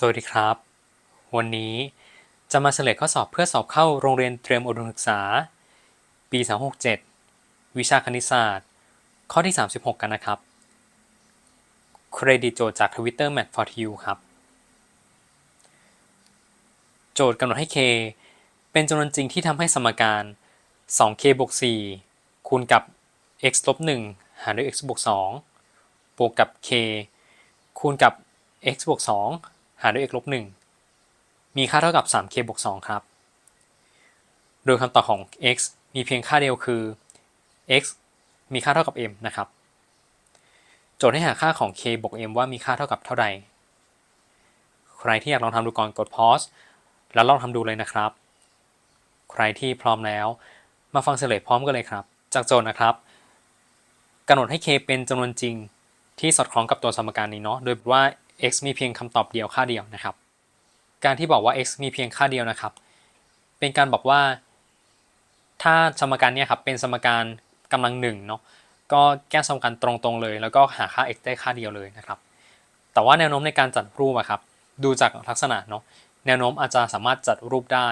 สวัสดีครับ วันนี้จะมาเฉลยข้อสอบเพื่อสอบเข้าโรงเรียนเตรียมอุดมศึกษา ปี 367 วิชาคณิตศาสตร์ ข้อที่ 36 กันนะครับ เครดิตโจทย์จาก Twitter Math for You ครับ โจทย์กำหนดให้ k เป็นจำนวนจริงที่ทำให้สมการ 2k บวก 4 คูณกับ x ลบ 1 หารด้วย x บวก 2 บวกกับ k คูณกับ x บวก 2 หารด้วย x ลบ1มีค่าเท่ากับ 3k บวก 2 ครับ โดยคำตอบของ x มีเพียงค่าเดียวคือ x มีค่าเท่ากับ m นะครับ โจทย์ให้หาค่าของ k บวก m ว่ามีค่าเท่ากับเท่าใด ใครที่อยากลองทำดูก่อนกด pause แล้วลองทำดูเลยนะครับ ใครที่พร้อมแล้ว มาฟังเฉลยพร้อมกันเลยครับ จากโจทย์นะครับกำหนดให้ k เป็นจำนวนจริงที่สอดคล้องกับตัวสมการนี้เนาะ โดยว่า x มีเพียงคำตอบเดียวค่าเดียวนะครับ การที่บอกว่า x มีเพียงค่าเดียวนะครับ เป็นการบอกว่า ถ้าสมการเนี้ครับเป็นสมการกำลังหนึ่งเนาะก็แก้สมการตรงๆเลย แล้วก็หาค่า x ได้ค่าเดียวเลยนะครับ แต่ว่าแนวโน้มในการจัดรูปอะครับดูจากลักษณะเนาะแนวโน้มอาจจะสามารถจัดรูปได้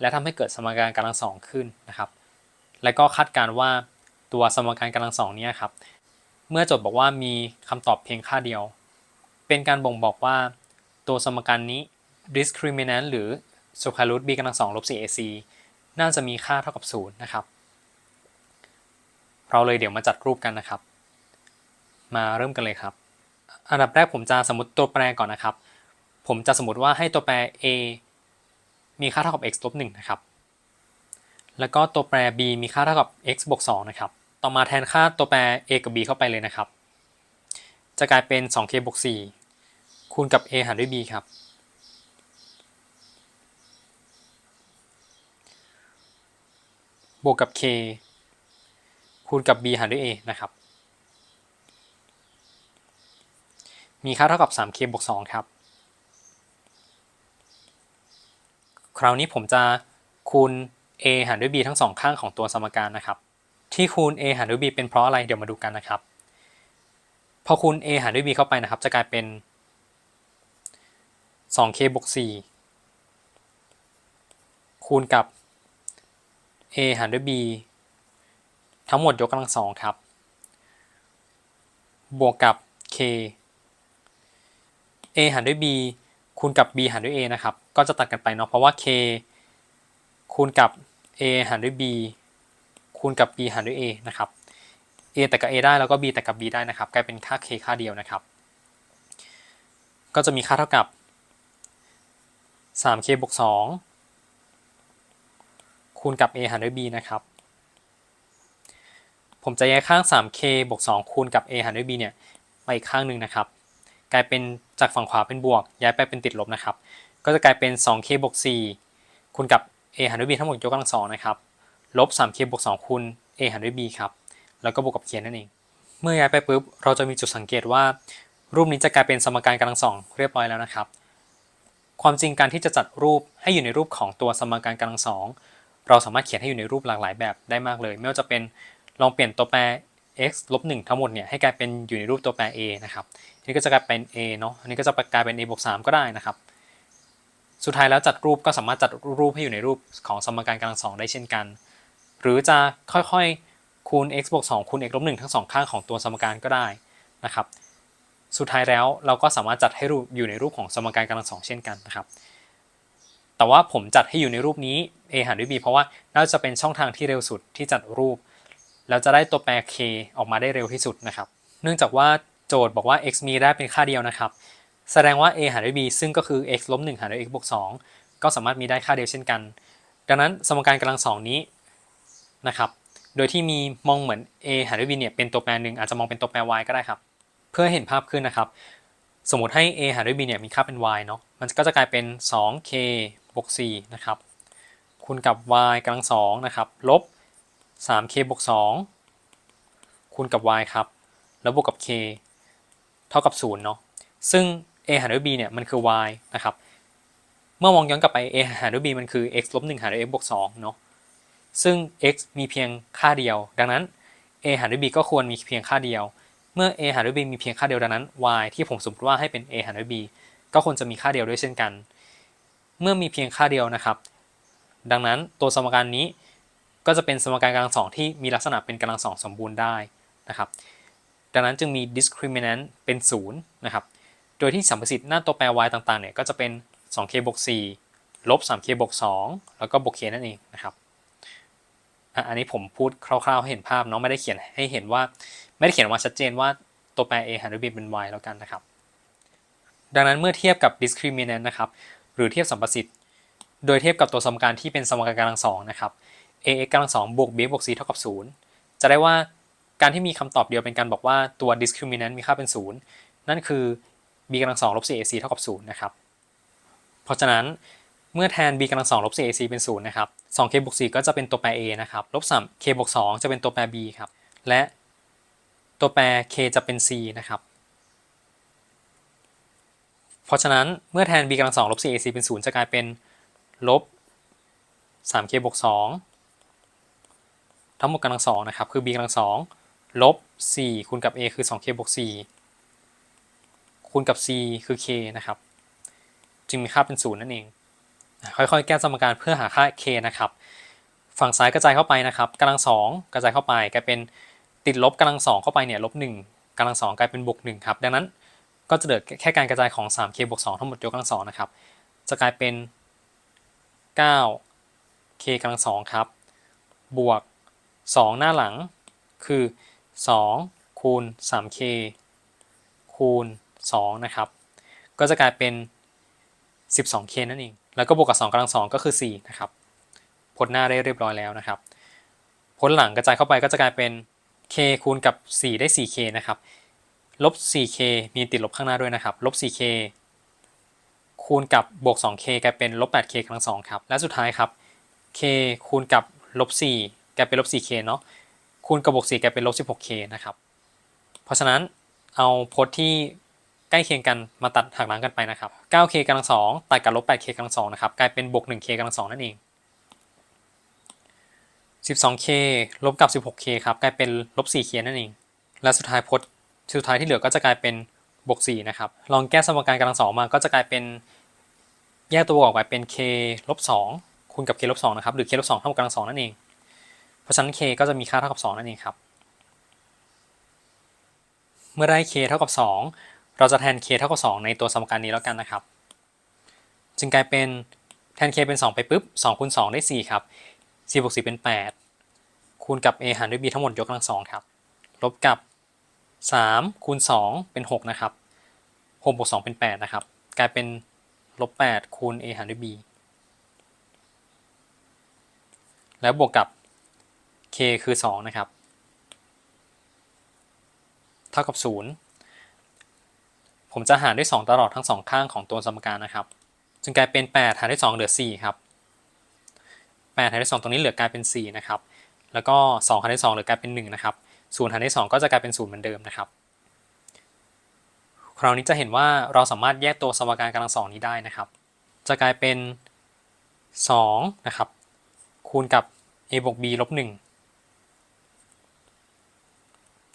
และทำให้เกิดสมการกำลังสองขึ้นนะครับ และก็คาดการว่าตัวสมการกำลังสองนี้ครับเมื่อจทย์บอกว่ามีคำตอบเพียงค่าเดียว เป็นการบ่งบอกว่าตัวสมการนี้ discriminant หรือ square root b กำลังสองลบ 4ac น่าจะมีค่าเท่ากับ 0 นะครับ เราเลยเดี๋ยวมาจัดรูปกันนะครับ มาเริ่มกันเลยครับ อันดับแรกผมจะสมมติตัวแปรก่อนนะครับ ผมจะสมมติว่าให้ตัวแปร a มีค่าเท่ากับ x ลบ1นะครับ แล้วก็ตัวแปร b มีค่าเท่ากับ x บวก2นะครับ ต่อมาแทนค่าตัวแปร a กับ b เข้าไปเลยนะครับ จะกลายเป็น 2k บวก4 คูณกับ a หารด้วย b ครับ บวกกับ k คูณกับ b หารด้วย a นะครับ มีค่าเท่ากับ 3k บวก 2 ครับ คราวนี้ผมจะคูณ a หารด้วย b ทั้งสองข้างของตัวสมการนะครับ ที่คูณ a หารด้วย b เป็นเพราะอะไรเดี๋ยวมาดูกันนะครับ พอคูณ a หารด้วย b เข้าไปนะครับ จะกลายเป็น 2k บวก4คูณกับ a หารด้วย b ทั้งหมดยกกำลังสองครับ บวกกับ k a หารด้วย b คูณกับ b หารด้วย a นะครับ ก็จะตัดกันไปเนาะ เพราะว่า k คูณกับ a หารด้วย b คูณกับ b หารด้วย a นะครับ a แต่กับ a ได้แล้วก็ b แต่กับ b ได้นะครับ กลายเป็นค่า k ค่าเดียวนะครับ ก็จะมีค่าเท่ากับ 3k บวก2คูณกับ a หารด้วย b นะครับ ผมจะแยกข้าง 3k บวก2คูณกับ a หารด้วย b เนี่ยไปอีกข้างหนึ่งนะครับ กลายเป็นจากฝั่งขวาเป็นบวก ย้ายไปเป็นติดลบนะครับ ก็จะกลายเป็น 2k บวก4คูณกับ a หารด้วย b ทั้งหมดยกกำลังสองนะครับ ลบ 3k บวก2คูณ a หารด้วย b ครับ แล้วก็บวกกับ k นั่นเอง เมื่อย้ายไปปุ๊บ เราจะมีจุดสังเกตว่า รูปนี้จะกลายเป็นสมการกำลังสองเรียบร้อยแล้วนะครับ ความจริงการที่จะจัดรูปให้อยู่ในรูปของตัวสมการกำลังสองเราสามารถเขียนให้อยู่ในรูปหลากหลายแบบได้มากเลย ไม่ว่าจะเป็นลองเปลี่ยนตัวแปร x ลบ1ทั้งหมดเนี่ยให้กลายเป็นอยู่ในรูปตัวแปร a นะครับอันนี้ก็จะกลายเป็น a เนาะอันนี้ก็จะกลายเป็น a บวก3ก็ได้นะครับ สุดท้ายแล้วจัดรูปก็สามารถจัดรูปให้อยู่ในรูปของสมการกำลังสองได้เช่นกัน หรือจะค่อยๆคูณ x บวก2คูณ x ลบ1ทั้งสองข้างของตัวสมการก็ได้นะครับ สุดท้ายแล้วเราก็สามารถจัดให้รูปอยู่ในรูปของสมการกำลังสองเช่นกันนะครับ แต่ว่าผมจัดให้อยู่ในรูปนี้ a หารด้วย b เพราะว่าน่าจะเป็นช่องทางที่เร็วสุดที่จัดรูป แล้วจะได้ตัวแปร k ออกมาได้เร็วที่สุดนะครับ เนื่องจากว่าโจทย์บอกว่า x มีได้เป็นค่าเดียวนะครับ แสดงว่า a หารด้วย b ซึ่งก็คือ x ลบ1หารด้วย x บวก2ก็สามารถมีได้ค่าเดียวเช่นกัน ดังนั้นสมการกำลังสองนี้นะครับ โดยที่มีมองเหมือน a หารด้วย b เนี่ยเป็นตัวแปรหนึ่งอาจจะมองเป็นตัวแปร y ก็ได้ครับ เพื่อเห็นภาพขึ้นนะครับ สมมติให้ a หารด้วย b เนี่ยมีค่าเป็น y เนาะมันก็จะกลายเป็น 2k บวก 4 นะครับคูณกับ y กำลังสองนะครับลบ 3k บวก 2คูณกับ y ครับ แล้วบวกกับ k เท่ากับ 0 เนาะซึ่ง a หารด้วย b เนี่ยมันคือ y นะครับเมื่อมองย้อนกลับไป a หารด้วย b มันคือ x ลบ1หารด้วย x บวก2เนาะซึ่ง x มีเพียงค่าเดียว ดังนั้น a หารด้วย b ก็ควรมีเพียงค่าเดียว เมื่อ a หารด้วย b มีเพียงค่าเดียวดังนั้น y ที่ผมสมมติว่าให้เป็น a หารด้วย b ก็ควรจะมีค่าเดียวด้วยเช่นกัน เมื่อมีเพียงค่าเดียวนะครับ ดังนั้นตัวสมการนี้ก็จะเป็นสมการกำลังสองที่มีลักษณะเป็นกำลังสองสมบูรณ์ได้นะครับ ดังนั้นจึงมี discriminant เป็น0นะครับ โดยที่สัมประสิทธิ์หน้าตัวแปร y ต่างๆเนี่ยก็จะเป็น 2k บวก4ลบ 3k บวก2แล้วก็บวก k นั่นเองนะครับอันนี้ผมพูดคร่าวๆให้เห็นภาพเนาะไม่ได้เขียนให้เห็นว่า ไม่ได้เขียนว่าชัดเจนว่าตัวแปร a หารด้วย b เป็น y แล้วกันนะครับ ดังนั้นเมื่อเทียบกับ discriminant นะครับ หรือเทียบสัมประสิทธิ์ โดยเทียบกับตัวสมการที่เป็นสมการกำลังสองนะครับ ax กำลังสองบวก b บวก c เท่ากับ 0 จะได้ว่าการที่มีคำตอบเดียวเป็นการบอกว่าตัว discriminant มีค่าเป็น 0 นั่นคือ b กำลังสองลบ 4ac เท่ากับ0นะครับ เพราะฉะนั้นเมื่อแทน b กำลังสองลบ 4ac เป็น0นะครับ 2k บวก4ก็จะเป็นตัวแปร a นะครับ ลบ 3k บวก2จะเป็นตัวแปร b ครับ และ ตัวแปร k จะเป็น c นะครับ เพราะฉะนั้นเมื่อแทน b กำลังสองลบ 4ac เป็น 0 จะกลายเป็นลบ 3k บวก 2 ทั้งหมดกำลังสองนะครับ คือ b กำลังสองลบ 4 คูณกับ a คือ 2k บวก 4 คูณกับ c คือ k นะครับ จึงมีค่าเป็น 0 นั่นเอง ค่อยๆ แก้สมการเพื่อหาค่า k นะครับ ฝั่งซ้ายกระจายเข้าไปนะครับกำลังสองกระจายเข้าไปกลายเป็น ติดลบกำลังสองเข้าไปเนี่ยลบ1กำลังสองกลายเป็นบวก1ครับดังนั้นก็จะเหลือแค่การกระจายของ 3k บวก 2 ทั้งหมดยกกำลังสองนะครับ จะกลายเป็น 9 k กำลังสองครับ บวก 2 หน้าหลัง คือ 2 คูณ 3k คูณ 2 นะครับ ก็จะกลายเป็น 12k นั่นเอง แล้วก็บวกกับ 2กำลังสองก็คือ 4 นะครับพ้นหน้าได้เรียบร้อยแล้วนะครับพ้นหลังกระจายเข้าไปก็จะกลายเป็น k คูณกับ 4 ได้ 4k นะครับ ลบ 4k มีติดลบข้างหน้าด้วยนะครับ ลบ 4k คูณกับบวก 2k กลายเป็นลบ 8k กำลังสองครับ และสุดท้ายครับ k คูณกับลบ 4 กลายเป็นลบ 4k เนาะ คูณกับบวก 4 กลายเป็นลบ 16k นะครับ เพราะฉะนั้นเอาพจน์ที่ใกล้เคียงกันมาตัดหักล้างกันไปนะครับ 9k กำลังสองตัดกับลบ 8k กำลังสองนะครับ กลายเป็นบวก 1k กำลังสองนั่นเอง 12k ลบกับ 16k ครับกลายเป็นลบ 4k นั่นเอง และสุดท้ายพจน์สุดท้ายที่เหลือก็จะกลายเป็นบวก4นะครับ ลองแก้สมการกำลังสองมาก็จะกลายเป็นแยกตัวออกไปเป็น k ลบ2คูณกับ k ลบ2นะครับ หรือ k ลบ2เท่ากับกำลังสองนั่นเอง เพราะฉะนั้น k ก็จะมีค่าเท่ากับ 2 นั่นเองครับ เมื่อได้ k เท่ากับ 2 เราจะแทน k เท่ากับ 2 ในตัวสมการนี้แล้วกันนะครับ จึงกลายเป็นแทน k เป็น 2 ไปปุ๊บ2คูณ2ได้ 4 ครับ4บวก4เป็น 8 คูณกับ a หารด้วย b ทั้งหมดยกกำลังสองครับ ลบกับ 3 คูณ 2 เป็น 6 นะครับ6บวก2เป็น 8 นะครับ กลายเป็นลบ 8 คูณ a หารด้วย b แล้วบวกกับ k คือ 2 นะครับ เท่ากับ 0 ผมจะหารด้วย 2 ตลอดทั้ง 2 ข้างของตัวสมการนะครับ จึงกลายเป็น 8 หารด้วย 2 เหลือ 4 ครับ 8 หารด้วย 2 ตรงนี้เหลือกลายเป็น 4 นะครับ แล้วก็2หารด้วย2เหลือกลายเป็น1นะครับ0หารด้วย2ก็จะกลายเป็น0เหมือนเดิมนะครับคราวนี้จะเห็นว่าเราสามารถแยกตัวสมการกำลังสองนี้ได้นะครับ จะกลายเป็น2นะครับคูณกับ a บวก b ลบ1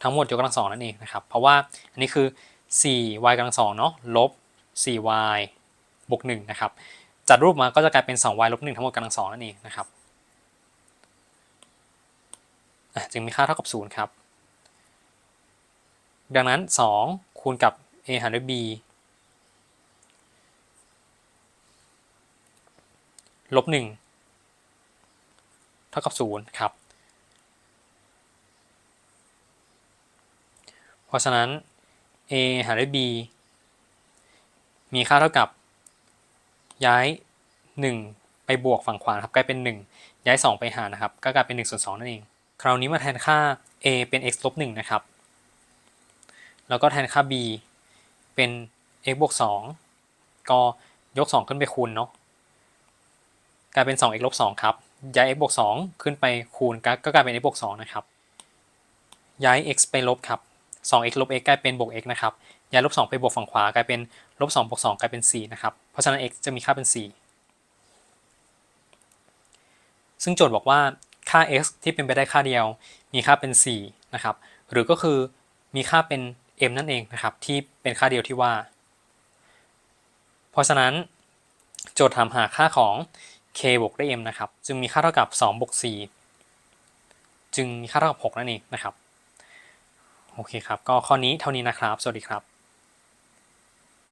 ทั้งหมดยกกำลังสองนั่นเองนะครับ เพราะว่าอันนี้คือ 4y กำลังสองเนาะลบ 4y บวก1นะครับจัดรูปมาก็จะกลายเป็น 2y ลบ1ทั้งหมดกำลังสองนั่นเองนะครับ จึงมีค่าเท่ากับ 0 ครับ ดังนั้น 2 คูณกับ a หารด้วย b ลบ 1 เท่ากับ 0 ครับ เพราะฉะนั้น a หารด้วย b มีค่าเท่ากับ ย้าย 1 ไปบวกฝั่งขวาครับกลายเป็น 1 ย้าย 2 ไปหารนะครับ ก็กลายเป็น1ส่วน2นั่นเอง คราวนี้มาแทนค่า a เป็น x ลบ1นะครับ แล้วก็แทนค่า b เป็น x บวก2ก็ยก 2 ขึ้นไปคูณเนาะ กลายเป็น 2x ลบ2ครับ ย้าย x บวก2ขึ้นไปคูณก็กลายเป็น x บวก2นะครับ ย้าย x ไปลบครับ 2x ลบ x กลายเป็นบวก x นะครับ ย้ายลบ 2 ไปบวกฝั่งขวากลายเป็นลบ2บวก2กลายเป็น 4 นะครับ เพราะฉะนั้น x จะมีค่าเป็น 4 ซึ่งโจทย์บอกว่า ค่า x ที่เป็นไปได้ค่าเดียว มีค่าเป็น4นะครับหรือก็คือมีค่าเป็น m นั่นเองนะครับที่เป็นค่าเดียวที่ว่า เพราะฉะนั้นโจทย์ถามหาค่าของ k บวกด้วย m นะครับจึงมีค่าเท่ากับ2บวก4จึงมีค่าเท่ากับ 6 นั่นเองนะครับโอเคครับก็ข้อนี้เท่านี้นะครับ สวัสดีครับ